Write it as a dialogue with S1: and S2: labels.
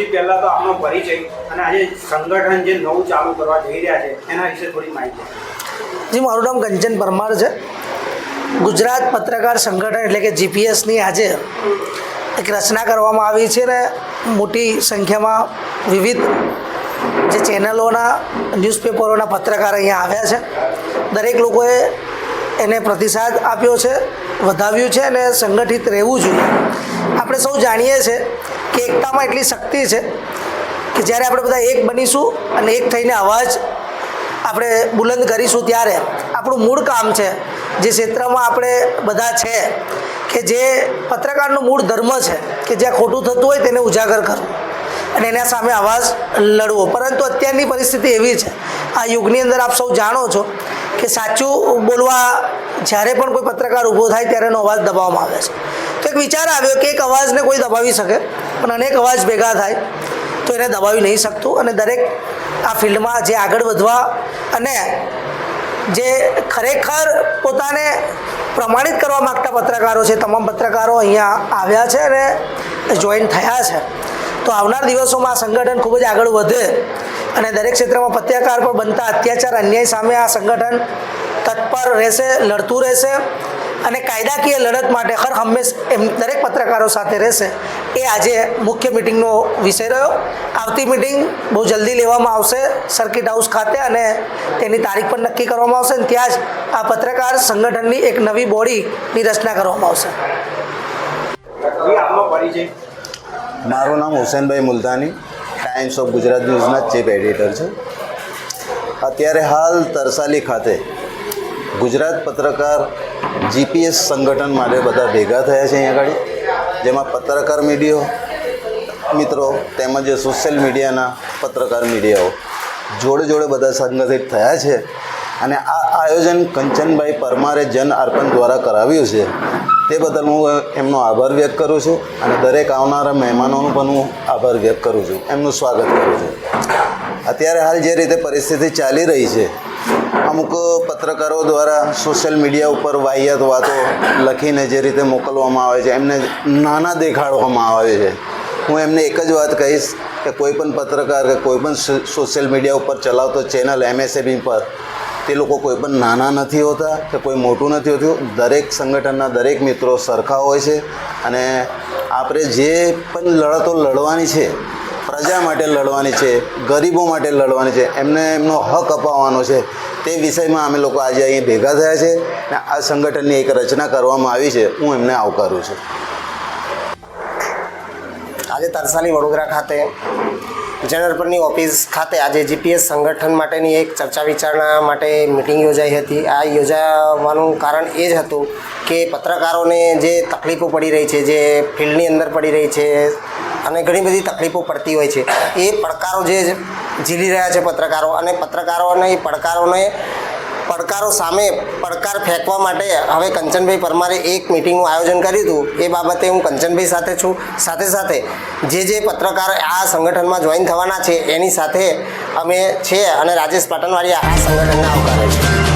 S1: સૌથી પહેલાં તો આપનો પરિચય અને આજે સંગઠન જે નવું ચાલુ કરવા જઈ રહ્યા છે, એના વિશે થોડી માહિતી
S2: જી, મારું નામ કંચન પરમાર છે. ગુજરાત પત્રકાર સંગઠન એટલે કે જીપીએસની આજે એક રચના કરવામાં આવી છે ને મોટી સંખ્યામાં વિવિધ જે ચેનલોના, ન્યૂઝપેપરોના પત્રકાર અહીંયા આવ્યા છે. દરેક લોકોએ એને પ્રતિસાદ આપ્યો છે, વધાવ્યું છે અને સંગઠિત રહેવું જોઈએ. આપણે સૌ જાણીએ છીએ કે એકતામાં એટલી શક્તિ છે કે જ્યારે આપણે બધા એક બનીશું અને એક થઈને અવાજ આપણે બુલંદ કરીશું ત્યારે આપણું મૂળ કામ છે, જે ક્ષેત્રમાં આપણે બધા છે, કે જે પત્રકારનો મૂળ ધર્મ છે, કે જ્યાં ખોટું થતું હોય તેને ઉજાગર કરવું અને એના સામે અવાજ લડવો. પરંતુ અત્યારની પરિસ્થિતિ એવી છે, આ યુગની અંદર આપ સૌ જાણો છો કે સાચું બોલવા જ્યારે પણ કોઈ પત્રકાર ઊભો થાય ત્યારે એનો અવાજ દબાવવામાં આવે છે. તો એક વિચાર આવ્યો કે એક અવાજને કોઈ દબાવી શકે, પણ અનેક અવાજ ભેગા થાય, તો એને દબાવી નહીં શકતું અને દરેક આ ફિલ્ડમાં જે આગળ વધવા અને જે ખરેખર પોતાને પ્રમાણિત કરવા માગતા પત્રકારો છે, તમામ પત્રકારો અહીંયા આવ્યા છે અને જોઈન થયા છે. તો આવનાર દિવસોમાં આ સંગઠન ખૂબ જ આગળ વધે અને દરેક ક્ષેત્રમાં પત્રકાર પર બનતા, અત્યાચાર, અન્યાય સામે આ સંગઠન તત્પર રહેશે, લડતું રહેશે અને કાયદાકીય લડત માટે ખર હંમેશ એમ દરેક પત્રકારો સાથે રહેશે. એ આજે મુખ્ય મિટિંગનો વિષય રહ્યો. આવતી મિટિંગ બહુ જલ્દી લેવામાં આવશે. સર્કિટ હાઉસ ખાતે અને તેની તારીખ પણ નક્કી કરવામાં આવશે અને ત્યાં જ આ પત્રકાર સંગઠનની એક નવી બોડીની રચના કરવામાં આવશે.
S1: જી આપનો પરિચય.
S3: મારું નામ હુસેનભાઈ મુલતાની ટાઈમ્સ ઓફ ગુજરાત ન્યૂઝના ચીફ એડિટર છે. અત્યારે હાલ તરસાલી ખાતે ગુજરાત પત્રકાર જીપીએસ સંગઠન માટે બધા ભેગા થયા છે અહીંયા આગળ. જેમાં પત્રકાર મીડિયો, મિત્રો, તેમજ સોશિયલ મીડિયાના પત્રકાર મીડિયાઓ જોડે જોડે બધા સંગઠિત થયા છે. અને આ આયોજન કંચનભાઈ પરમારે જન અર્પણ દ્વારા કરાવ્યું છે. તે બદલ હું એમનો આભાર વ્યક્ત કરું છું અને દરેક આવનારા મહેમાનોનું પણ હું આભાર વ્યક્ત કરું છું. એમનું સ્વાગત કરું છું. અત્યારે હાલ જે રીતે પરિસ્થિતિ ચાલી રહી છે અમુક પત્રકારો દ્વારા સોશિયલ મીડિયા ઉપર વાહિયાત વાતો લખીને જે રીતે મોકલવામાં આવે છે, એમને નાના દેખાડવામાં આવે છે. હું એમને એક જ વાત કહીશ કે કોઈ પણ પત્રકાર કે કોઈ પણ સોશિયલ મીડિયા ઉપર ચલાવતો ચેનલ એમએસએબી પર તે લોકો કોઈ પણ નાના નથી હોતા કે કોઈ મોટું નથી હોતું. દરેક સંગઠનના દરેક મિત્રો સરખા હોય છે અને આપણે જે પણ લડતો લડવાની છે પ્રજા માટે લડવાની છે, ગરીબો માટે લડવાની છે, એમને એમનો હક અપાવવાનો છે, તે વિષયમાં અમે લોકો આજે અહીં ભેગા થયા છે અને આ સંગઠનની એક રચના કરવામાં આવી છે, હું એમને આવકારું છું.
S4: આજે તરસાલી વડોદરા ખાતે જનરપરની ઓફિસ ખાતે આજે જીપીએસ સંગઠન માટેની એક ચર્ચા વિચારણા માટે મિટિંગ યોજાઈ હતી. આ યોજાવાનું કારણ એ જ હતું કે પત્રકારોને જે તકલીફો પડી રહી છે, જે ફિલ્ડની અંદર પડી રહી છે અને ઘણી બધી તકલીફો પડતી હોય છે. એ પડકારો જે ઝીલી રહ્યા છે પત્રકારો અને પત્રકારોને એ પડકારોને પડકારો સામે પડકાર ફેંકવા માટે હવે કંચનભાઈ પરમારે એક મિટિંગનું આયોજન કર્યું હતું. એ બાબતે હું કંચનભાઈ સાથે છું. સાથે સાથે જે જે પત્રકાર આ સંગઠનમાં જોઈન થવાના છે એની સાથે અમે છે અને રાજેશ પાટણવાડિયા આ સંગઠનને આવકારે છે.